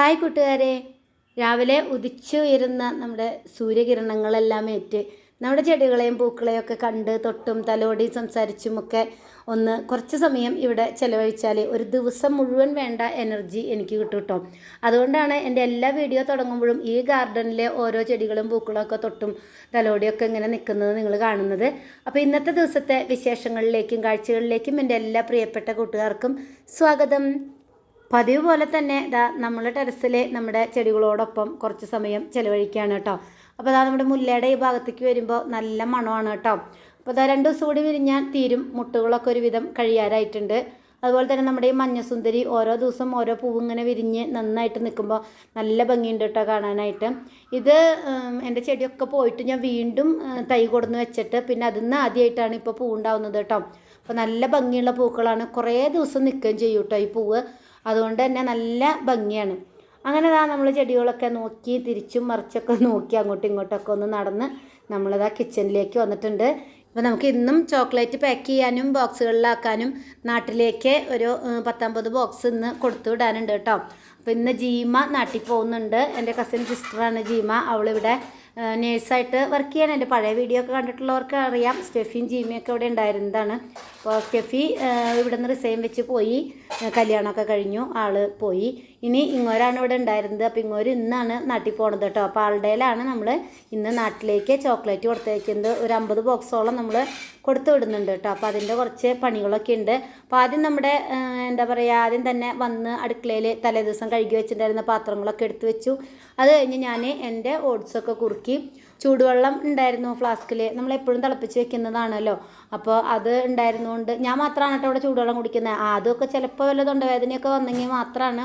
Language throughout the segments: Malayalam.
ഹായ് കൂട്ടുകാരെ. രാവിലെ ഉദിച്ചു ഉയരുന്ന നമ്മുടെ സൂര്യകിരണങ്ങളെല്ലാം ഏറ്റ് നമ്മുടെ ചെടികളെയും പൂക്കളെയും ഒക്കെ കണ്ട് തൊട്ടും തലോടി സംസാരിച്ചും ഒക്കെ ഒന്ന് കുറച്ച് സമയം ഇവിടെ ചിലവഴിച്ചാൽ ഒരു ദിവസം മുഴുവൻ വേണ്ട എനർജി എനിക്ക് കിട്ടും കേട്ടോ അതുകൊണ്ടാണ് എന്റെ എല്ലാ വീഡിയോ തുടങ്ങുമ്പോഴും ഈ ഗാർഡനിലെ ഓരോ ചെടികളും പൂക്കളും ഒക്കെ തൊട്ടും തലോടിയൊക്കെ ഇങ്ങനെ നിൽക്കുന്നത് നിങ്ങൾ കാണുന്നത്. അപ്പോൾ ഇന്നത്തെ ദിവസത്തെ വിശേഷങ്ങളിലേക്കും കാഴ്ചകളിലേക്കും എന്റെ എല്ലാ പ്രിയപ്പെട്ട കൂട്ടുകാർക്കും സ്വാഗതം. പതിവ് പോലെ തന്നെ ഇതാ നമ്മൾ ടെറസിൽ നമ്മുടെ ചെടികളോടൊപ്പം കുറച്ച് സമയം ചിലവഴിക്കുകയാണ് കേട്ടോ. അപ്പോൾ അതാ നമ്മുടെ മുല്ലയുടെ ഈ ഭാഗത്തേക്ക് വരുമ്പോൾ നല്ല മണമാണ് കേട്ടോ. അപ്പോൾ അതാ രണ്ട് ദിവസം കൂടി വിരിഞ്ഞാൽ തീരും മുട്ടുകളൊക്കെ ഒരുവിധം കഴിയാറായിട്ടുണ്ട്. അതുപോലെ തന്നെ നമ്മുടെ ഈ മഞ്ഞസുന്ദരി ഓരോ ദിവസം ഓരോ പൂവ് ഇങ്ങനെ വിരിഞ്ഞ് നന്നായിട്ട് നിൽക്കുമ്പോൾ നല്ല ഭംഗിയുണ്ട് കേട്ടോ കാണാനായിട്ട്. ഇത് എന്റെ ചെടിയൊക്കെ പോയിട്ട് ഞാൻ വീണ്ടും തൈ കൊടുന്ന് വെച്ചിട്ട് പിന്നെ അതിൽ നിന്ന് ആദ്യമായിട്ടാണ് ഇപ്പോൾ പൂ ഉണ്ടാവുന്നത് കേട്ടോ അപ്പോൾ നല്ല ഭംഗിയുള്ള പൂക്കളാണ് കുറേ ദിവസം നിൽക്കുകയും ചെയ്യും കേട്ടോ ഈ പൂവ്. അതുകൊണ്ട് തന്നെ നല്ല ഭംഗിയാണ്. അങ്ങനെ ദാ നമ്മൾ ചെടികളൊക്കെ നോക്കി തിരിച്ചും മറിച്ചൊക്കെ നോക്കി അങ്ങോട്ടും ഇങ്ങോട്ടൊക്കെ ഒന്ന് നടന്ന് നമ്മളിതാ കിച്ചണിലേക്ക് വന്നിട്ടുണ്ട്. അപ്പോൾ നമുക്ക് ഇന്നും ചോക്ലേറ്റ് പാക്ക് ചെയ്യാനും ബോക്സുകളിലാക്കാനും നാട്ടിലേക്ക് ഒരു പത്തൊമ്പത് ബോക്സ് ഇന്ന് കൊടുത്തു വിടാനുണ്ട് കേട്ടോ. അപ്പോൾ ഇന്ന് ജീമ നാട്ടിൽ പോകുന്നുണ്ട്. എന്റെ കസിൻ സിസ്റ്ററാണ് ജീമ. അവളിവിടെ നേഴ്സായിട്ട് വർക്ക് ചെയ്യാൻ എന്റെ പഴയ വീഡിയോ ഒക്കെ കണ്ടിട്ടുള്ളവർക്ക് അറിയാം. സ്റ്റെഫിയും ജീമയൊക്കെ ഇവിടെ ഉണ്ടായിരുന്നതാണ്. അപ്പോൾ സ്റ്റെഫി ഇവിടെ നിന്ന് റിസൈൻ വെച്ച് പോയി. കല്യാണമൊക്കെ കഴിഞ്ഞു. ആൾ പോയി. ഇനി ഇങ്ങോരാണ് ഇവിടെ ഉണ്ടായിരുന്നത്. അപ്പോൾ ഇങ്ങോര് ഇന്നാണ് നാട്ടിൽ പോണത് കേട്ടോ. അപ്പോൾ ആളുടെയിലാണ് നമ്മൾ ഇന്ന് നാട്ടിലേക്ക് ചോക്ലേറ്റ് കൊടുത്തേക്കുന്നത്. ഒരു അമ്പത് ബോക്സോളം നമ്മൾ കൊടുത്തു വിടുന്നുണ്ട് കേട്ടോ. അപ്പോൾ അതിന്റെ കുറച്ച് പണികളൊക്കെ ഉണ്ട്. അപ്പോൾ ആദ്യം നമ്മുടെ എന്താ പറയുക ആദ്യം തന്നെ വന്ന് അടുക്കളയിൽ തലേ ദിവസം കഴുകി വെച്ചിട്ടുണ്ടായിരുന്ന പാത്രങ്ങളൊക്കെ എടുത്തു വെച്ചു. അത് കഴിഞ്ഞ് ഞാൻ എന്റെ ഓട്സൊക്കെ കുറുക്കി ചൂടുവെള്ളം ഉണ്ടായിരുന്നു ഫ്ലാസ്കിൽ നമ്മൾ എപ്പോഴും തിളപ്പിച്ച് വെക്കുന്നതാണല്ലോ. അപ്പോൾ അത് ഉണ്ടായിരുന്നുകൊണ്ട് ഞാൻ മാത്രമാണ് കേട്ടോ അവിടെ ചൂടുവെള്ളം കുടിക്കുന്നത്. ആദ്യമൊക്കെ ചിലപ്പോൾ വല്ല തൊണ്ടവേദനയൊക്കെ വന്നെങ്കിൽ മാത്രമാണ്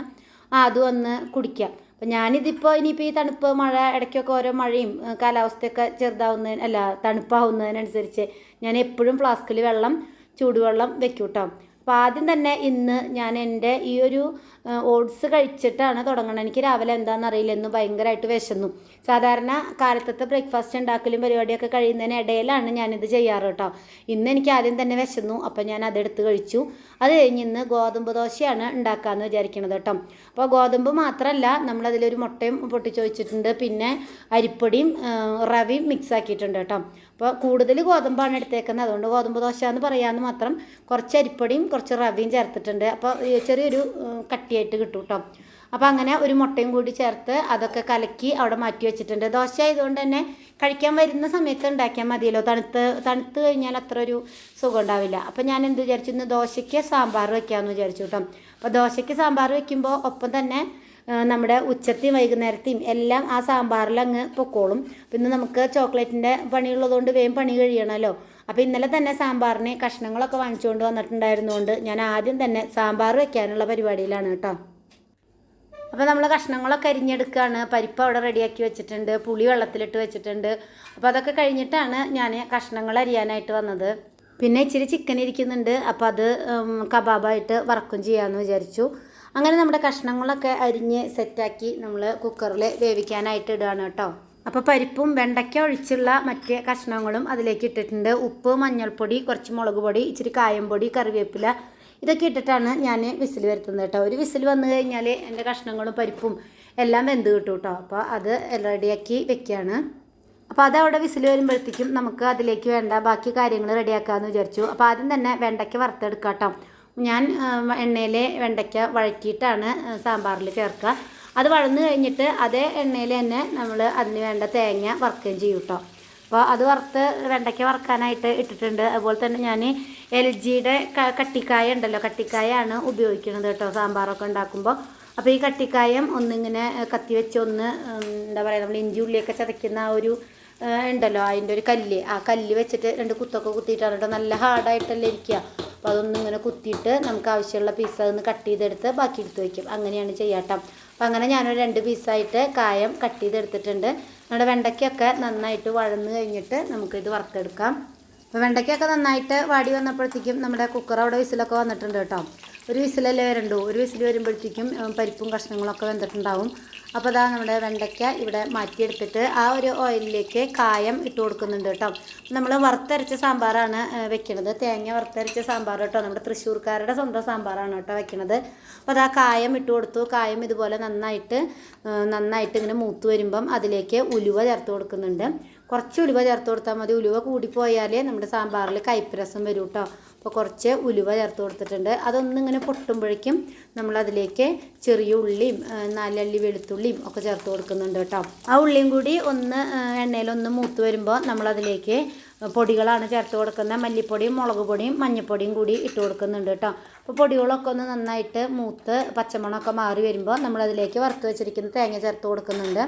ആദ്യം ഒന്ന് കുടിക്കുക അപ്പം ഞാനിതിപ്പോൾ ഇനിയിപ്പോൾ ഈ തണുപ്പ് മഴ ഇടയ്ക്കൊക്കെ ഓരോ മഴയും കാലാവസ്ഥയൊക്കെ ചെറുതാവുന്നതിന് അല്ല തണുപ്പാവുന്നതിനനുസരിച്ച് ഞാൻ എപ്പോഴും ഫ്ലാസ്കിൽ വെള്ളം ചൂടുവെള്ളം വെക്കും കേട്ടോ അപ്പോൾ ആദ്യം തന്നെ ഇന്ന് ഞാൻ എന്റെ ഈ ഒരു ഓട്സ് കഴിച്ചിട്ടാണ് തുടങ്ങുന്നത് എനിക്ക് രാവിലെ എന്താണെന്ന് അറിയില്ല. ഇന്ന് ഭയങ്കരമായിട്ട് വിശന്നു. സാധാരണ കാലത്തത്തെ ബ്രേക്ക്ഫാസ്റ്റ് ഉണ്ടാക്കലും പരിപാടിയൊക്കെ കഴിയുന്നതിന് ഇടയിലാണ് ഞാനിത് ചെയ്യാറ് കേട്ടോ. ഇന്ന് എനിക്ക് ആദ്യം തന്നെ വിശന്നു. അപ്പോൾ ഞാൻ അതെടുത്ത് കഴിച്ചു. അത് കഴിഞ്ഞ് ഇന്ന് ഗോതമ്പ് ദോശയാണ് ഉണ്ടാക്കാമെന്ന് വിചാരിക്കണത് കേട്ടോ. അപ്പോൾ ഗോതമ്പ് മാത്രമല്ല നമ്മളതിലൊരു മുട്ടയും പൊട്ടിച്ചു വെച്ചിട്ടുണ്ട് പിന്നെ അരിപ്പൊടിയും റവയും മിക്സ് ആക്കിയിട്ടുണ്ട് കേട്ടോ. അപ്പോൾ കൂടുതൽ ഗോതമ്പാണ് എടുത്തേക്കുന്നത്. അതുകൊണ്ട് ഗോതമ്പ് ദോശ എന്ന് പറയാമെന്ന് മാത്രം കുറച്ച് അരിപ്പൊടിയും കുറച്ച് റവയും ചേർത്തിട്ടുണ്ട്. അപ്പോൾ ചെറിയൊരു കട്ടിയായിട്ട് കിട്ടും കേട്ടോ അപ്പോൾ അങ്ങനെ ഒരു മുട്ടയും കൂടി ചേർത്ത് അതൊക്കെ കലക്കി അവിടെ മാറ്റി വെച്ചിട്ടുണ്ട്. ദോശ ആയതുകൊണ്ട് തന്നെ കഴിക്കാൻ വരുന്ന സമയത്ത് ഉണ്ടാക്കിയാൽ മതിയല്ലോ. തണുത്ത് തണുത്ത് കഴിഞ്ഞാൽ അത്ര ഒരു സുഖം ഉണ്ടാവില്ല. അപ്പോൾ ഞാൻ എന്ത് വിചാരിച്ചു? ഇന്ന് ദോശയ്ക്ക് സാമ്പാർ വെക്കാമെന്ന് വിചാരിച്ചു കേട്ടോ അപ്പോൾ ദോശയ്ക്ക് സാമ്പാർ വെക്കുമ്പോൾ ഒപ്പം തന്നെ നമ്മുടെ ഉച്ചത്തെയും വൈകുന്നേരത്തെയും എല്ലാം ആ സാമ്പാറിൽ അങ്ങ് പൊക്കോളും. പിന്നെ നമുക്ക് ചോക്ലേറ്റിന്റെ പണിയുള്ളതുകൊണ്ട് വേഗം പണി കഴിയണമല്ലോ അപ്പോൾ ഇന്നലെ തന്നെ സാമ്പാറിന് കഷ്ണങ്ങളൊക്കെ വാങ്ങിച്ചുകൊണ്ട് വന്നിട്ടുണ്ടായിരുന്നുകൊണ്ട് ഞാൻ ആദ്യം തന്നെ സാമ്പാർ വെക്കാനുള്ള പരിപാടിയിലാണ് കേട്ടോ. അപ്പോൾ നമ്മൾ കഷ്ണങ്ങളൊക്കെ അരിഞ്ഞെടുക്കുകയാണ് പരിപ്പ് അവിടെ റെഡിയാക്കി വെച്ചിട്ടുണ്ട്. പുളി വെള്ളത്തിലിട്ട് വെച്ചിട്ടുണ്ട്. അപ്പോൾ അതൊക്കെ കഴിഞ്ഞിട്ടാണ് ഞാൻ കഷ്ണങ്ങൾ അരിയാനായിട്ട് വന്നത്. പിന്നെ ഇച്ചിരി ചിക്കൻ ഇരിക്കുന്നുണ്ട്. അപ്പോൾ അത് കബാബായിട്ട് വറക്കും ചെയ്യാമെന്ന് വിചാരിച്ചു. അങ്ങനെ നമ്മുടെ കഷ്ണങ്ങളൊക്കെ അരിഞ്ഞ് സെറ്റാക്കി നമ്മൾ കുക്കറിൽ വേവിക്കാനായിട്ട് ഇടുകയാണ് കേട്ടോ. അപ്പോൾ പരിപ്പും വെണ്ടയ്ക്ക ഒഴിച്ചുള്ള മറ്റ് കഷ്ണങ്ങളും അതിലേക്ക് ഇട്ടിട്ടുണ്ട്. ഉപ്പ് മഞ്ഞൾപ്പൊടി കുറച്ച് മുളക് പൊടി ഇച്ചിരി കായംപൊടി കറിവേപ്പില ഇതൊക്കെ ഇട്ടിട്ടാണ് ഞാൻ വിസിൽ വരുത്തുന്നത് കേട്ടോ. ഒരു വിസിൽ വന്നു കഴിഞ്ഞാൽ എന്റെ കഷ്ണങ്ങളും പരിപ്പും എല്ലാം വെന്ത് കിട്ടും കേട്ടോ. അപ്പോൾ അത് റെഡിയാക്കി വെക്കുകയാണ് അപ്പോൾ അത് അവിടെ വിസിൽ വരുമ്പോഴത്തേക്കും നമുക്ക് അതിലേക്ക് വേണ്ട ബാക്കി കാര്യങ്ങൾ റെഡിയാക്കാമെന്ന് വിചാരിച്ചു. അപ്പോൾ ആദ്യം തന്നെ വെണ്ടയ്ക്ക വറുത്തെടുക്കാം കേട്ടോ. ഞാൻ എണ്ണയിൽ വെണ്ടയ്ക്ക വഴറ്റിയിട്ടാണ് സാമ്പാറിൽ ചേർക്കുക. അത് വഴന്ന് കഴിഞ്ഞിട്ട് അതേ എണ്ണയിൽ തന്നെ നമ്മൾ അതിന് വേണ്ട തേങ്ങ വറുക്കുകയും ചെയ്യും കേട്ടോ അപ്പോൾ അത് വറുത്ത് വെണ്ടയ്ക്ക വറുക്കാനായിട്ട് ഇട്ടിട്ടുണ്ട്. അതുപോലെ തന്നെ ഞാൻ എൽ ജിയുടെ കട്ടിക്കായ ഉണ്ടല്ലോ കട്ടിക്കായാണ് ഉപയോഗിക്കുന്നത് കേട്ടോ സാമ്പാറൊക്കെ ഉണ്ടാക്കുമ്പോൾ അപ്പോൾ ഈ കട്ടിക്കായം ഒന്നിങ്ങനെ കത്തി വെച്ച് ഒന്ന് എന്താ പറയുക നമ്മൾ ഇഞ്ചി ഉള്ളിയൊക്കെ ചതയ്ക്കുന്ന ആ ഒരു ഉണ്ടല്ലോ അതിന്റെ ഒരു കല്ല്. ആ കല്ല് വെച്ചിട്ട് രണ്ട് കുത്തൊക്കെ കുത്തിയിട്ടാണ് കേട്ടോ. നല്ല ഹാർഡായിട്ടല്ലേ ഇരിക്കുക. അപ്പോൾ അതൊന്നും ഇങ്ങനെ കുത്തിയിട്ട് നമുക്ക് ആവശ്യമുള്ള പീസ് അതൊന്ന് കട്ട് ചെയ്തെടുത്ത് ബാക്കി എടുത്ത് വയ്ക്കും. അങ്ങനെയാണ് ചെയ്യാട്ടോ അപ്പോൾ അങ്ങനെ ഞാനൊരു രണ്ട് പീസായിട്ട് കായം കട്ട് ചെയ്തെടുത്തിട്ടുണ്ട്. നമ്മുടെ വെണ്ടയ്ക്കൊക്കെ നന്നായിട്ട് വഴന്ന് കഴിഞ്ഞിട്ട് നമുക്കിത് വറുത്തെടുക്കാം. അപ്പോൾ വെണ്ടയ്ക്കൊക്കെ നന്നായിട്ട് വാടി വന്നപ്പോഴത്തേക്കും നമ്മുടെ കുക്കർ അവിടെ വിസിലൊക്കെ വന്നിട്ടുണ്ട് കേട്ടോ. ഒരു വിസിലല്ലേ വരണ്ടു? ഒരു വിസിൽ വരുമ്പോഴത്തേക്കും പരിപ്പും കഷ്ണങ്ങളൊക്കെ വെന്തിട്ടുണ്ടാവും. അപ്പോൾ അതാ നമ്മുടെ വെണ്ടയ്ക്ക ഇവിടെ മാറ്റിയെടുത്തിട്ട് ആ ഒരു ഓയിലിലേക്ക് കായം ഇട്ട് കൊടുക്കുന്നുണ്ട് കേട്ടോ. നമ്മൾ വറുത്തരച്ച സാമ്പാറാണ് വെക്കുന്നത് തേങ്ങ വറുത്തരച്ച സാമ്പാർ കേട്ടോ. നമ്മുടെ തൃശ്ശൂർക്കാരുടെ സ്വന്തം സാമ്പാറാണ് കേട്ടോ വെക്കുന്നത് അപ്പോൾ അതാ കായം ഇട്ട് കൊടുത്തു. കായം ഇതുപോലെ നന്നായിട്ട് നന്നായിട്ട് ഇങ്ങനെ മൂത്ത് വരുമ്പം അതിലേക്ക് ഉലുവ ചേർത്ത് കൊടുക്കുന്നുണ്ട്. കുറച്ച് ഉലുവ ചേർത്ത് കൊടുത്താൽ മതി. ഉലുവ കൂടിപ്പോയാൽ നമ്മുടെ സാമ്പാറിൽ കയ്പ്പരസം വരും കേട്ടോ അപ്പോൾ കുറച്ച് ഉലുവ ചേർത്ത് കൊടുത്തിട്ടുണ്ട്. അതൊന്നിങ്ങനെ പൊട്ടുമ്പോഴേക്കും നമ്മളതിലേക്ക് ചെറിയ ഉള്ളിയും നാലല്ലി വെളുത്തുള്ളിയും ഒക്കെ ചേർത്ത് കൊടുക്കുന്നുണ്ട് കേട്ടോ ആ ഉള്ളിയും കൂടി ഒന്ന് എണ്ണയിലൊന്ന് മൂത്ത് വരുമ്പോൾ നമ്മളതിലേക്ക് പൊടികളാണ് ചേർത്ത് കൊടുക്കുന്നത്. മല്ലിപ്പൊടിയും മുളക് പൊടിയും മഞ്ഞൾപ്പൊടിയും കൂടി ഇട്ട് കൊടുക്കുന്നുണ്ട് കേട്ടോ അപ്പോൾ പൊടികളൊക്കെ ഒന്ന് നന്നായിട്ട് മൂത്ത് പച്ചമണമൊക്കെ മാറി വരുമ്പോൾ നമ്മളതിലേക്ക് വറുത്ത് വെച്ചിരിക്കുന്ന തേങ്ങ ചേർത്ത് കൊടുക്കുന്നുണ്ട്.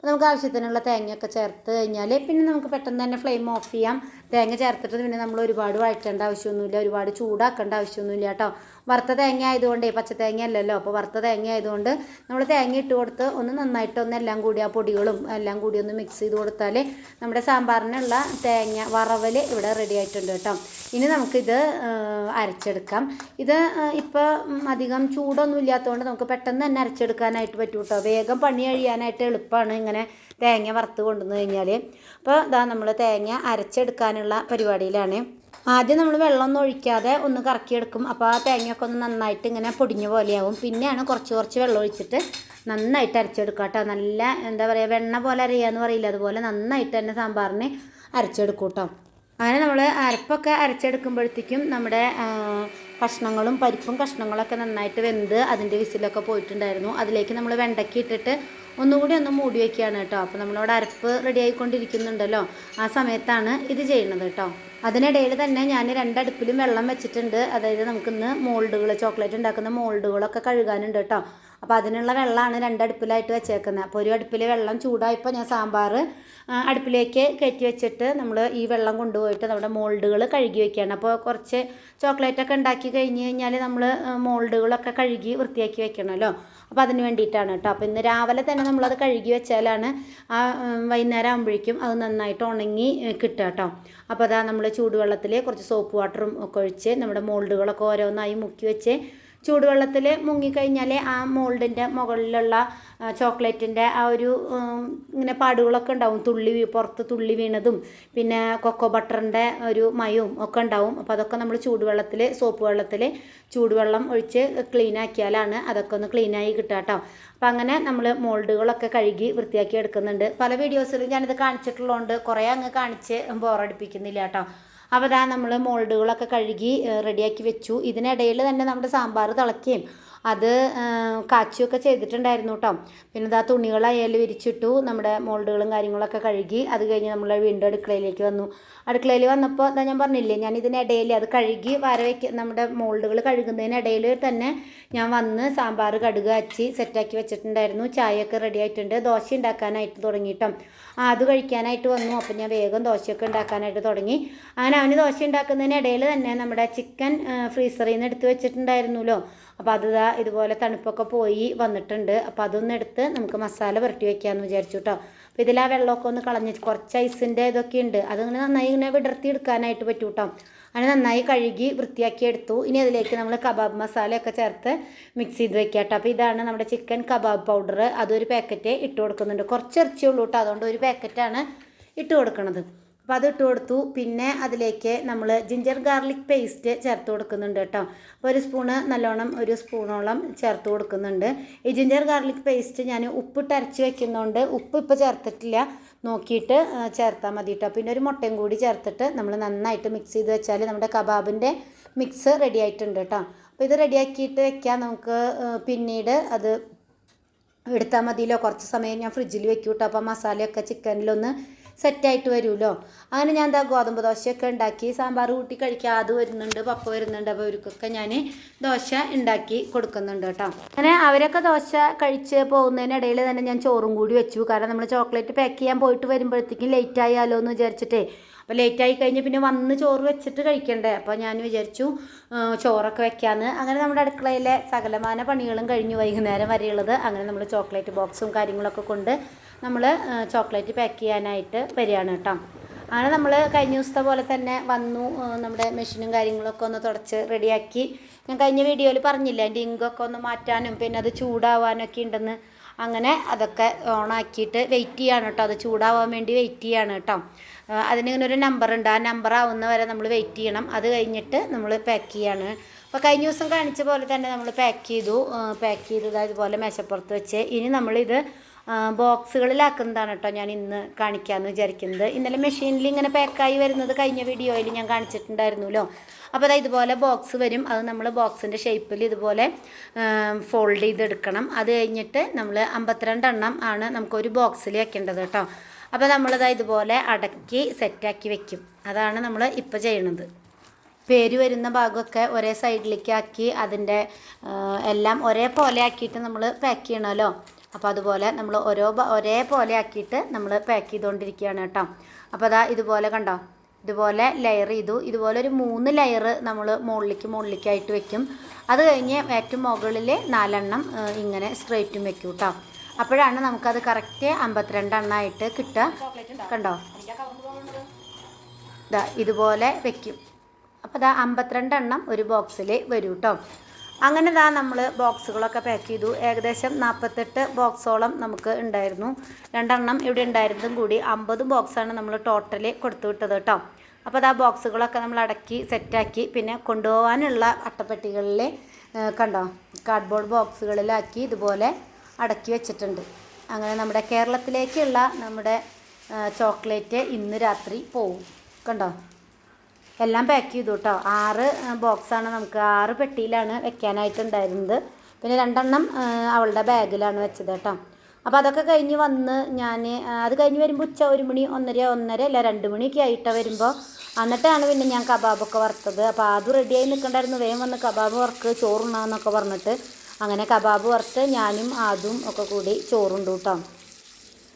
അപ്പോൾ നമുക്ക് ആവശ്യത്തിനുള്ള തേങ്ങയൊക്കെ ചേർത്ത് കഴിഞ്ഞാൽ പിന്നെ നമുക്ക് പെട്ടെന്ന് തന്നെ ഫ്ലെയിം ഓഫ് ചെയ്യാം. തേങ്ങ ചേർത്തിട്ട് പിന്നെ നമ്മൾ ഒരുപാട് വഴറ്റേണ്ട ആവശ്യമൊന്നുമില്ല. ഒരുപാട് ചൂടാക്കേണ്ട ആവശ്യമൊന്നുമില്ല കേട്ടോ. വറുത്ത തേങ്ങ ആയതുകൊണ്ട് പച്ച തേങ്ങ അല്ലല്ലോ. അപ്പോൾ വറുത്ത തേങ്ങ ആയതുകൊണ്ട് നമ്മൾ തേങ്ങ ഇട്ട് കൊടുത്ത് ഒന്ന് നന്നായിട്ട് ഒന്ന് എല്ലാം കൂടി ആ പൊടികളും എല്ലാം കൂടി ഒന്ന് മിക്സ് ചെയ്ത് കൊടുത്താൽ നമ്മുടെ സാമ്പാറിനുള്ള തേങ്ങ വറവൽ ഇവിടെ റെഡി ആയിട്ടുണ്ട് കേട്ടോ. ഇനി നമുക്കിത് അരച്ചെടുക്കാം. ഇത് ഇപ്പോൾ അധികം ചൂടൊന്നും ഇല്ലാത്തതുകൊണ്ട് നമുക്ക് പെട്ടെന്ന് തന്നെ അരച്ചെടുക്കാനായിട്ട് പറ്റും കേട്ടോ വേഗം പണി കഴിയാനായിട്ട് എളുപ്പമാണ് ഇങ്ങനെ തേങ്ങ വറുത്ത് കൊണ്ടുവന്ന് കഴിഞ്ഞാൽ അപ്പോൾ ഇതാ നമ്മൾ തേങ്ങ അരച്ചെടുക്കാനുള്ള പരിപാടിയിലാണ്. ആദ്യം നമ്മൾ വെള്ളമൊന്നും ഒഴിക്കാതെ ഒന്ന് കറക്കിയെടുക്കും. അപ്പോൾ ആ തേങ്ങയൊക്കെ ഒന്ന് നന്നായിട്ട് ഇങ്ങനെ പൊടിഞ്ഞ പോലെയാവും. പിന്നെയാണ് കുറച്ച് കുറച്ച് വെള്ളം ഒഴിച്ചിട്ട് നന്നായിട്ട് അരച്ചെടുക്കുക കേട്ടോ. നല്ല എന്താ പറയുക വെണ്ണ പോലെ അരയാന്ന് പറയില്ല. അതുപോലെ നന്നായിട്ട് തന്നെ സാമ്പാറിന് അരച്ചെടുക്കും കേട്ടോ. അങ്ങനെ നമ്മൾ അരപ്പൊക്കെ അരച്ചെടുക്കുമ്പോഴത്തേക്കും നമ്മുടെ കഷ്ണങ്ങളും പരിപ്പും കഷ്ണങ്ങളൊക്കെ നന്നായിട്ട് വെന്ത് അതിന്റെ വിസിലൊക്കെ പോയിട്ടുണ്ടായിരുന്നു. അതിലേക്ക് നമ്മൾ വെണ്ടയ്ക്ക് ഇട്ടിട്ട് ഒന്നുകൂടി ഒന്ന് മൂടി വയ്ക്കുകയാണ് കേട്ടോ. അപ്പോൾ നമ്മളവിടെ അരപ്പ് റെഡി ആയിക്കൊണ്ടിരിക്കുന്നുണ്ടല്ലോ. ആ സമയത്താണ് ഇത് ചെയ്യുന്നത് കേട്ടോ. അതിനിടയിൽ തന്നെ ഞാൻ രണ്ടടുപ്പിലും വെള്ളം വെച്ചിട്ടുണ്ട്. അതായത് നമുക്കിന്ന് മോൾഡുകൾ ചോക്ലേറ്റ് ഉണ്ടാക്കുന്ന മോൾഡുകളൊക്കെ കഴുകാനുണ്ട് കേട്ടോ. അപ്പോൾ അതിനുള്ള വെള്ളമാണ് രണ്ടടുപ്പിലായിട്ട് വെച്ചേക്കുന്നത് അപ്പോൾ ഒരു അടുപ്പിൽ വെള്ളം ചൂടായപ്പോൾ ഞാൻ സാമ്പാർ അടുപ്പിലേക്ക് കയറ്റി വെച്ചിട്ട് നമ്മൾ ഈ വെള്ളം കൊണ്ടുപോയിട്ട് നമ്മുടെ മോൾഡുകൾ കഴുകി വെക്കുകയാണ് അപ്പോൾ കുറച്ച് ചോക്ലേറ്റൊക്കെ ഉണ്ടാക്കി കഴിഞ്ഞ് കഴിഞ്ഞാൽ നമ്മൾ മോൾഡുകളൊക്കെ കഴുകി വൃത്തിയാക്കി വെക്കണമല്ലോ അപ്പോൾ അതിന് വേണ്ടിയിട്ടാണ് കേട്ടോ. അപ്പോൾ ഇന്ന് രാവിലെ തന്നെ നമ്മളത് കഴുകി വെച്ചാലാണ് ആ വൈകുന്നേരം ആകുമ്പോഴേക്കും അത് നന്നായിട്ട് ഉണങ്ങി കിട്ടുക കേട്ടോ. അപ്പോൾ അതാ നമ്മൾ ചൂടുവെള്ളത്തിൽ കുറച്ച് സോപ്പ് വാട്ടറും ഒക്കെ ഒഴിച്ച് നമ്മുടെ മോൾഡുകളൊക്കെ ഓരോന്നായി മുക്കി വെച്ച് ചൂടുവെള്ളത്തിൽ മുങ്ങിക്കഴിഞ്ഞാൽ ആ മോൾഡിന്റെ മുകളിലുള്ള ചോക്ലേറ്റിന്റെ ആ ഒരു ഇങ്ങനെ പാടുകളൊക്കെ ഉണ്ടാവും. തുള്ളി പുറത്ത് തുള്ളി വീണതും പിന്നെ കൊക്കോ ബട്ടറിന്റെ ഒരു മയവും ഒക്കെ ഉണ്ടാവും. അപ്പോൾ അതൊക്കെ നമ്മൾ ചൂടുവെള്ളത്തിൽ സോപ്പ് വെള്ളത്തിൽ ചൂടുവെള്ളം ഒഴിച്ച് ക്ലീൻ ആക്കിയാലാണ് അതൊക്കെ ഒന്ന് ക്ലീനായി കിട്ടുക കേട്ടോ. അപ്പം അങ്ങനെ നമ്മൾ മോൾഡുകളൊക്കെ കഴുകി വൃത്തിയാക്കി എടുക്കുന്നുണ്ട്. പല വീഡിയോസിലും ഞാനിത് കാണിച്ചിട്ടുള്ളതുകൊണ്ട് കുറേ അങ്ങ് കാണിച്ച് ബോറടിപ്പിക്കുന്നില്ല കേട്ടോ. അപ്പോൾ ഇതാ നമ്മൾ മോൾഡുകളൊക്കെ കഴുകി റെഡിയാക്കി വെച്ചു. ഇതിനിടയിൽ തന്നെ നമ്മുടെ സാമ്പാർ തിളക്കുകയും അത് കാച്ചുമൊക്കെ ചെയ്തിട്ടുണ്ടായിരുന്നു കേട്ടോ പിന്നെ ഇതാ തുണികളായാലും വിരിച്ചിട്ടു നമ്മുടെ മോൾഡുകളും കാര്യങ്ങളൊക്കെ കഴുകി അത് കഴിഞ്ഞ് നമ്മൾ വീണ്ടും അടുക്കളയിലേക്ക് വന്നു. അടുക്കളയിൽ വന്നപ്പോൾ എന്താ ഞാൻ പറഞ്ഞില്ലേ ഞാൻ ഇതിനിടയിൽ അത് കഴുകി വര വയ്ക്ക നമ്മുടെ മോൾഡുകൾ കഴുകുന്നതിനിടയിൽ തന്നെ ഞാൻ വന്ന് സാമ്പാർ കടുക് അച്ചി സെറ്റാക്കി വെച്ചിട്ടുണ്ടായിരുന്നു. ചായയൊക്കെ റെഡി ആയിട്ടുണ്ട്. ദോശ ഉണ്ടാക്കാനായിട്ട് തുടങ്ങിയിട്ടോ അത് കഴിക്കാനായിട്ട് വന്നു. അപ്പം ഞാൻ വേഗം ദോശയൊക്കെ ഉണ്ടാക്കാനായിട്ട് തുടങ്ങി. അങ്ങനെ അവന് ദോശ ഉണ്ടാക്കുന്നതിനിടയിൽ തന്നെ നമ്മുടെ ചിക്കൻ ഫ്രീസറിൽ നിന്ന് എടുത്ത് വെച്ചിട്ടുണ്ടായിരുന്നല്ലോ. അപ്പോൾ അത് ഇതാ ഇതുപോലെ തണുപ്പൊക്കെ പോയി വന്നിട്ടുണ്ട്. അപ്പോൾ അതൊന്ന് എടുത്ത് നമുക്ക് മസാല പുരട്ടി വെക്കാമെന്ന് വിചാരിച്ചു കേട്ടോ അപ്പോൾ ഇതിൽ ആ വെള്ളമൊക്കെ ഒന്ന് കളഞ്ഞ് കുറച്ച് ഐസിന്റെ ഇതൊക്കെ ഉണ്ട്. അതിങ്ങനെ നന്നായി ഇങ്ങനെ വിടർത്തി എടുക്കാനായിട്ട് പറ്റും കേട്ടോ അങ്ങനെ നന്നായി കഴുകി വൃത്തിയാക്കി എടുത്തു. ഇനി അതിലേക്ക് നമ്മൾ കബാബ് മസാലയൊക്കെ ചേർത്ത് മിക്സ് ചെയ്ത് വെക്കുക കേട്ടോ അപ്പോൾ ഇതാണ് നമ്മുടെ ചിക്കൻ കബാബ് പൗഡർ അതൊരു പാക്കറ്റ് ഇട്ട് കൊടുക്കുന്നുണ്ട്. കുറച്ച് ഇറച്ചിയുള്ളൂ കേട്ടോ അതുകൊണ്ട് ഒരു പാക്കറ്റാണ് ഇട്ട് കൊടുക്കുന്നത് അപ്പോൾ അത് ഇട്ട് കൊടുത്തു. പിന്നെ അതിലേക്ക് നമ്മൾ ജിഞ്ചർ ഗാർലിക് പേസ്റ്റ് ചേർത്ത് കൊടുക്കുന്നുണ്ട് കേട്ടോ. അപ്പോൾ ഒരു സ്പൂണ് നല്ലോണം ഒരു സ്പൂണോളം ചേർത്ത് കൊടുക്കുന്നുണ്ട്. ഈ ജിഞ്ചർ ഗാർലിക് പേസ്റ്റ് ഞാൻ ഉപ്പിട്ട് അരച്ച് വെക്കുന്നതുകൊണ്ട് ഉപ്പ് ഇപ്പോൾ ചേർത്തിട്ടില്ല. നോക്കിയിട്ട് ചേർത്താൽ മതി കേട്ടോ പിന്നെ ഒരു മുട്ടയും കൂടി ചേർത്തിട്ട് നമ്മൾ നന്നായിട്ട് മിക്സ് ചെയ്ത് വെച്ചാൽ നമ്മുടെ കബാബിന്റെ മിക്സ് റെഡി ആയിട്ടുണ്ട് കേട്ടോ അപ്പോൾ ഇത് റെഡിയാക്കിയിട്ട് വെക്കാം. നമുക്ക് പിന്നീട് അത് എടുത്താൽ മതിയല്ലോ. കുറച്ച് സമയം ഞാൻ ഫ്രിഡ്ജിൽ വെക്കൂട്ടോ. അപ്പോൾ മസാലയൊക്കെ ചിക്കനിലൊന്ന് സെറ്റായിട്ട് വരുമല്ലോ. അങ്ങനെ ഞാൻ എന്താ ഗോതമ്പ് ദോശയൊക്കെ ഉണ്ടാക്കി സാമ്പാർ കൂട്ടി കഴിക്കുക അത് വരുന്നുണ്ട് പപ്പ വരുന്നുണ്ട് അപ്പോൾ അവർക്കൊക്കെ ഞാൻ ദോശ ഉണ്ടാക്കി കൊടുക്കുന്നുണ്ട് കേട്ടോ. അങ്ങനെ അവരൊക്കെ ദോശ കഴിച്ച് പോകുന്നതിനിടയിൽ തന്നെ ഞാൻ ചോറും കൂടി വെച്ചു. കാരണം നമ്മൾ ചോക്ലേറ്റ് പാക്ക് ചെയ്യാൻ പോയിട്ട് വരുമ്പോഴത്തേക്കും ലേറ്റ് ആയാലോ എന്ന് വിചാരിച്ചിട്ടേ. അപ്പോൾ ലേറ്റ് ആയി കഴിഞ്ഞ് പിന്നെ വന്ന് ചോറ് വെച്ചിട്ട് കഴിക്കണ്ടേ. അപ്പോൾ ഞാൻ വിചാരിച്ചു ചോറൊക്കെ വെക്കാമെന്ന് അങ്ങനെ നമ്മുടെ അടുക്കളയിലെ സകലമാന പണികളും കഴിഞ്ഞു വൈകുന്നേരം വരെയുള്ളത് അങ്ങനെ നമ്മൾ ചോക്ലേറ്റ് ബോക്സും കാര്യങ്ങളൊക്കെ കൊണ്ട് നമ്മൾ ചോക്ലേറ്റ് പാക്ക് ചെയ്യാനായിട്ട് വരികയാണ് കേട്ടോ. അങ്ങനെ നമ്മൾ കഴിഞ്ഞ ദിവസത്തെ പോലെ തന്നെ വന്നു നമ്മുടെ മെഷീനും കാര്യങ്ങളൊക്കെ ഒന്ന് തുടച്ച് റെഡിയാക്കി. ഞാൻ കഴിഞ്ഞ വീഡിയോയിൽ പറഞ്ഞില്ല അതിന്റെ ഇങ്കൊക്കെ ഒന്ന് മാറ്റാനും പിന്നെ അത് ചൂടാവാനൊക്കെ ഉണ്ടെന്ന്. അങ്ങനെ അതൊക്കെ ഓണാക്കിയിട്ട് വെയിറ്റ് ചെയ്യാണ് കേട്ടോ. അത് ചൂടാവാൻ വേണ്ടി വെയിറ്റ് ചെയ്യാണ് കേട്ടോ. അതിനിങ്ങനെ ഒരു നമ്പർ ഉണ്ട്. ആ നമ്പർ ആവുന്ന വരെ നമ്മൾ വെയിറ്റ് ചെയ്യണം. അത് കഴിഞ്ഞിട്ട് നമ്മൾ പാക്ക് ചെയ്യാണ്. അപ്പോൾ കഴിഞ്ഞ ദിവസം കാണിച്ച പോലെ തന്നെ നമ്മൾ പാക്ക് ചെയ്തു. പാക്ക് ചെയ്തത് അതുപോലെ മേശപ്പുറത്ത് വെച്ച്. ഇനി നമ്മളിത് ബോക്സുകളിലാക്കുന്നതാണ് കേട്ടോ ഞാൻ ഇന്ന് കാണിക്കാമെന്ന് വിചാരിക്കുന്നത്. ഇന്നലെ മെഷീനിൽ ഇങ്ങനെ പാക്കായി വരുന്നത് കഴിഞ്ഞ വീഡിയോയിൽ ഞാൻ കാണിച്ചിട്ടുണ്ടായിരുന്നല്ലോ. അപ്പോൾ അതായത് ഇതുപോലെ ബോക്സ് വരും. അത് നമ്മൾ ബോക്സിന്റെ ഷേപ്പിൽ ഇതുപോലെ ഫോൾഡ് ചെയ്തെടുക്കണം. അത് കഴിഞ്ഞിട്ട് നമ്മൾ അമ്പത്തിരണ്ടെണ്ണം ആണ് നമുക്കൊരു ബോക്സിൽ വെക്കേണ്ടത് കേട്ടോ. അപ്പോൾ നമ്മളിതാ ഇതുപോലെ അടക്കി സെറ്റാക്കി വെക്കും. അതാണ് നമ്മൾ ഇപ്പോൾ ചെയ്യണത്. പേര് വരുന്ന ഭാഗമൊക്കെ ഒരേ സൈഡിലേക്ക് ആക്കി അതിന്റെ എല്ലാം ഒരേപോലെ ആക്കിയിട്ട് നമ്മൾ പാക്ക് ചെയ്യണമല്ലോ. അപ്പോൾ അതുപോലെ നമ്മൾ ഓരോ ഒരേപോലെ ആക്കിയിട്ട് നമ്മൾ പാക്ക് ചെയ്തുകൊണ്ടിരിക്കുകയാണ് കേട്ടോ. അപ്പോൾ അതാ ഇതുപോലെ കണ്ടോ? ഇതുപോലെ ലെയർ ചെയ്തു. ഇതുപോലെ ഒരു മൂന്ന് ലെയർ നമ്മൾ മുകളിലേക്ക് മുകളിലേക്കായിട്ട് വെക്കും. അത് കഴിഞ്ഞ് ഏറ്റവും മുകളിൽ നാലെണ്ണം ഇങ്ങനെ സ്ട്രേറ്റും വെക്കും കേട്ടോ. അപ്പോഴാണ് നമുക്കത് കറക്റ്റ് അമ്പത്തിരണ്ടെണ്ണമായിട്ട് കിട്ടുക. കണ്ടോ? ഇതാ ഇതുപോലെ വെക്കും. അപ്പോൾ ഇതാ അമ്പത്തിരണ്ടെണ്ണം ഒരു ബോക്സിൽ വരും കേട്ടോ. അങ്ങനെ ദാ നമ്മൾ ബോക്സുകളൊക്കെ പാക്ക് ചെയ്തു. ഏകദേശം നാൽപ്പത്തെട്ട് ബോക്സോളം നമുക്ക് ഉണ്ടായിരുന്നു. രണ്ടെണ്ണം ഇവിടെ ഉണ്ടായിരുന്നതും കൂടി അമ്പത് ബോക്സാണ് നമ്മൾ ടോട്ടൽ കൊടുത്തു വിട്ടത് കേട്ടോ അപ്പോൾ അതാ ബോക്സുകളൊക്കെ നമ്മൾ അടക്കി സെറ്റാക്കി പിന്നെ കൊണ്ടുപോകാനുള്ള അട്ടപ്പെട്ടികളിൽ കണ്ടോ? കാർഡ്ബോർഡ് ബോക്സുകളിലാക്കി ഇതുപോലെ അടക്കി വെച്ചിട്ടുണ്ട്. അങ്ങനെ നമ്മുടെ കേരളത്തിലേക്കുള്ള നമ്മുടെ ചോക്ലേറ്റ് ഇന്ന് രാത്രി പോവും. കണ്ടോ? എല്ലാം പാക്ക് ചെയ്തു കേട്ടോ ആറ് ബോക്സാണ് നമുക്ക്. ആറ് പെട്ടിയിലാണ് വെക്കാനായിട്ടുണ്ടായിരുന്നത്. പിന്നെ രണ്ടെണ്ണം അവളുടെ ബാഗിലാണ് വെച്ചത് കേട്ടോ അപ്പോൾ അതൊക്കെ കഴിഞ്ഞ് വന്ന് ഞാൻ അത് കഴിഞ്ഞ് വരുമ്പോൾ ഉച്ച ഒരു മണി ഒന്നര ഒന്നര അല്ല രണ്ട് മണിയൊക്കെ ആയിട്ടാണ് വരുമ്പോൾ എന്നിട്ടാണ് പിന്നെ ഞാൻ കബാബൊക്കെ വറുത്തത്. അപ്പോൾ അത് റെഡിയായി നിൽക്കണ്ടായിരുന്നു വേഗം വന്ന് കബാബ് വറുക്ക് ചോറുണ്ണാന്നൊക്കെ പറഞ്ഞിട്ട് അങ്ങനെ കബാബ് വറുത്ത് ഞാനും ആദും ഒക്കെ കൂടി ചോറുണ്ട് കേട്ടോ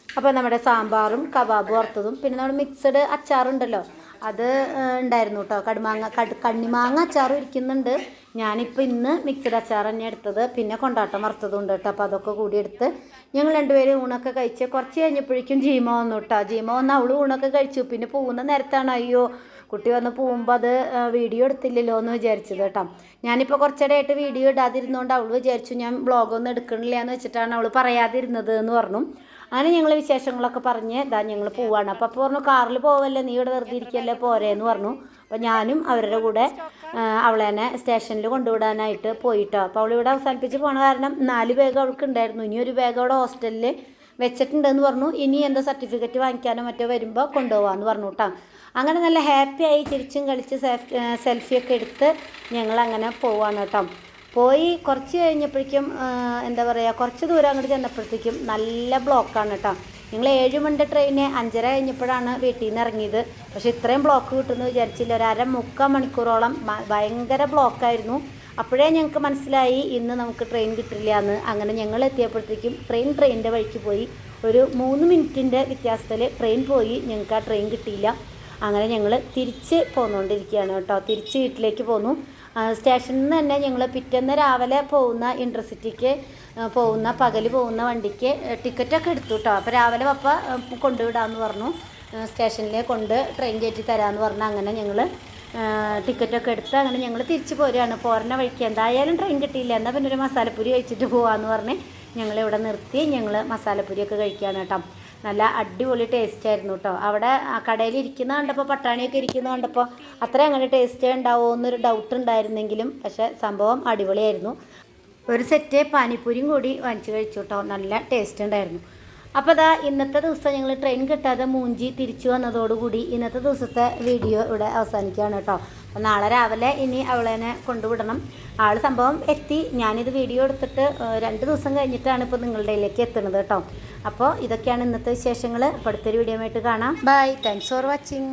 അപ്പോൾ നമ്മുടെ സാമ്പാറും കബാബ് വറുത്തതും. പിന്നെ നമ്മുടെ മിക്സഡ് അച്ചാറുണ്ടല്ലോ. അത് ഉണ്ടായിരുന്നു കേട്ടോ കടുമാങ്ങ കട് കണ്ണിമാങ്ങ അച്ചാർ ഇരിക്കുന്നുണ്ട്. ഞാനിപ്പോൾ ഇന്ന് മിക്സഡ് അച്ചാർ തന്നെ എടുത്തത്. പിന്നെ കൊണ്ടാട്ടം വറുത്തതും ഉണ്ട് കേട്ടോ അപ്പോൾ അതൊക്കെ കൂടി എടുത്ത് ഞങ്ങൾ രണ്ടുപേരും ഊണൊക്കെ കഴിച്ച് കുറച്ച് കഴിഞ്ഞപ്പോഴേക്കും ജീമ വന്നു കേട്ടോ ജീമ വന്ന് അവൾ ഊണൊക്കെ കഴിച്ചു. പിന്നെ പോകുന്ന നേരത്താണ് അയ്യോ കുട്ടി വന്ന് പോകുമ്പോൾ അത് വീഡിയോ എടുത്തില്ലല്ലോ എന്ന് വിചാരിച്ചത് കേട്ടോ ഞാനിപ്പോൾ കുറച്ചിടെയായിട്ട് വീഡിയോ ഇടാതിരുന്നുകൊണ്ട് അവൾ വിചാരിച്ചു ഞാൻ ബ്ലോഗൊന്നും എടുക്കണില്ല എന്ന് വെച്ചിട്ടാണ് അവൾ പറയാതിരുന്നത് എന്ന് പറഞ്ഞു. അങ്ങനെ ഞങ്ങൾ വിശേഷങ്ങളൊക്കെ പറഞ്ഞ് ഇതാ ഞങ്ങൾ പോവാണ്. അപ്പോൾ അപ്പോൾ പറഞ്ഞു കാറിൽ പോവല്ലേ നീ ഇവിടെ വെറുതെ ഇരിക്കല്ലേ പോരേ എന്ന് പറഞ്ഞു. അപ്പോൾ ഞാനും അവരുടെ കൂടെ അവളേനെ സ്റ്റേഷനിൽ കൊണ്ടുവിടാനായിട്ട് പോയിട്ടോ. അപ്പോൾ അവളിവിടെ അവസാനിപ്പിച്ച് പോണ കാരണം നാല് ബാഗ് അവൾക്ക് ഉണ്ടായിരുന്നു ഇനി ഒരു ബാഗ് അവിടെ ഹോസ്റ്റലിൽ വെച്ചിട്ടുണ്ടെന്ന് പറഞ്ഞു. ഇനി എന്താ സർട്ടിഫിക്കറ്റ് വാങ്ങിക്കാനോ മറ്റോ വരുമ്പോൾ കൊണ്ടുപോകാമെന്ന് പറഞ്ഞു കേട്ടോ അങ്ങനെ നല്ല ഹാപ്പിയായി ചിരിച്ചും കളിച്ച് സെൽഫിയൊക്കെ എടുത്ത് ഞങ്ങൾ അങ്ങനെ പോവാണ് കേട്ടോ പോയി കുറച്ച് കഴിഞ്ഞപ്പോഴേക്കും എന്താ പറയുക കുറച്ച് ദൂരം അങ്ങോട്ട് ചെന്നപ്പോഴത്തേക്കും നല്ല ബ്ലോക്കാണ് കേട്ടോ. നിങ്ങൾ ഏഴ് മണിന്റെ ട്രെയിന് അഞ്ചര കഴിഞ്ഞപ്പോഴാണ് വീട്ടിൽ നിന്ന് ഇറങ്ങിയത്. പക്ഷേ ഇത്രയും ബ്ലോക്ക് കിട്ടുമെന്ന് വിചാരിച്ചില്ല. ഒരു അര മുക്കാൽ മണിക്കൂറോളം ഭയങ്കര ബ്ലോക്കായിരുന്നു അപ്പോഴേ ഞങ്ങൾക്ക് മനസ്സിലായി ഇന്ന് നമുക്ക് ട്രെയിൻ കിട്ടില്ല എന്ന്. അങ്ങനെ ഞങ്ങൾ എത്തിയപ്പോഴത്തേക്കും ട്രെയിൻ ട്രെയിനിന്റെ വഴിക്ക് പോയി. ഒരു മൂന്ന് മിനിറ്റിന്റെ വ്യത്യാസത്തിൽ ട്രെയിൻ പോയി. ഞങ്ങൾക്ക് ആ ട്രെയിൻ കിട്ടിയില്ല. അങ്ങനെ ഞങ്ങൾ തിരിച്ച് പോന്നുകൊണ്ടിരിക്കുകയാണ് കേട്ടോ. തിരിച്ച് വീട്ടിലേക്ക് പോന്നു. സ്റ്റേഷനിൽ നിന്ന് തന്നെ ഞങ്ങൾ പിറ്റേന്ന് രാവിലെ പോകുന്ന ഇന്റർസിറ്റിക്ക് പോകുന്ന പകൽ പോകുന്ന വണ്ടിക്ക് ടിക്കറ്റൊക്കെ എടുത്തു കേട്ടോ അപ്പോൾ രാവിലെ പപ്പ കൊണ്ടുവിടാമെന്ന് പറഞ്ഞു. സ്റ്റേഷനിൽ കൊണ്ട് ട്രെയിൻ കയറ്റി തരാമെന്ന് പറഞ്ഞു അങ്ങനെ ഞങ്ങൾ ടിക്കറ്റൊക്കെ എടുത്ത് അങ്ങനെ ഞങ്ങൾ തിരിച്ചു പോരുകയാണ്. പോരണ വഴിക്ക് എന്തായാലും ട്രെയിൻ കിട്ടിയില്ല. എന്നാൽ പിന്നെ ഒരു മസാലപ്പൂരി കഴിച്ചിട്ട് പോകാമെന്ന് പറഞ്ഞ് ഞങ്ങളിവിടെ നിർത്തി ഞങ്ങൾ മസാലപ്പൂരിയൊക്കെ കഴിക്കുകയാണ് കേട്ടോ. നല്ല അടിപൊളി ടേസ്റ്റ് ആയിരുന്നു കേട്ടോ അവിടെ ആ കടയിൽ ഇരിക്കുന്ന കണ്ടപ്പോൾ പട്ടാണിയൊക്കെ ഇരിക്കുന്ന കണ്ടപ്പോൾ അത്ര അങ്ങനെ ടേസ്റ്റ് ഉണ്ടാവുമോ എന്നൊരു ഡൗട്ട് ഉണ്ടായിരുന്നെങ്കിലും പക്ഷേ സംഭവം അടിപൊളിയായിരുന്നു. ഒരു സെറ്റ് പാനിപ്പൂരിയും കൂടി വാങ്ങിച്ചു കഴിച്ചു കേട്ടോ നല്ല ടേസ്റ്റ് ഉണ്ടായിരുന്നു. അപ്പോൾ അതാ ഇന്നത്തെ ദിവസം ഞങ്ങൾ ട്രെയിൻ കിട്ടാതെ മൂഞ്ചി തിരിച്ചു വന്നതോടുകൂടി ഇന്നത്തെ ദിവസത്തെ വീഡിയോ ഇവിടെ അവസാനിക്കുകയാണ് കേട്ടോ അപ്പോൾ നാളെ രാവിലെ ഇനി അവളെന്നെ കൊണ്ടുവിടണം. ആൾ സംഭവം എത്തി. ഞാനിത് വീഡിയോ എടുത്തിട്ട് രണ്ട് ദിവസം കഴിഞ്ഞിട്ടാണ് ഇപ്പോൾ നിങ്ങളുടെ ഇതിലേക്ക് എത്തുന്നത് കേട്ടോ. അപ്പോൾ ഇതൊക്കെയാണ് ഇന്നത്തെ വിശേഷങ്ങൾ അപ്പോൾ അടുത്തൊരു വീഡിയോ ആയിട്ട് കാണാം. Bye thanks for watching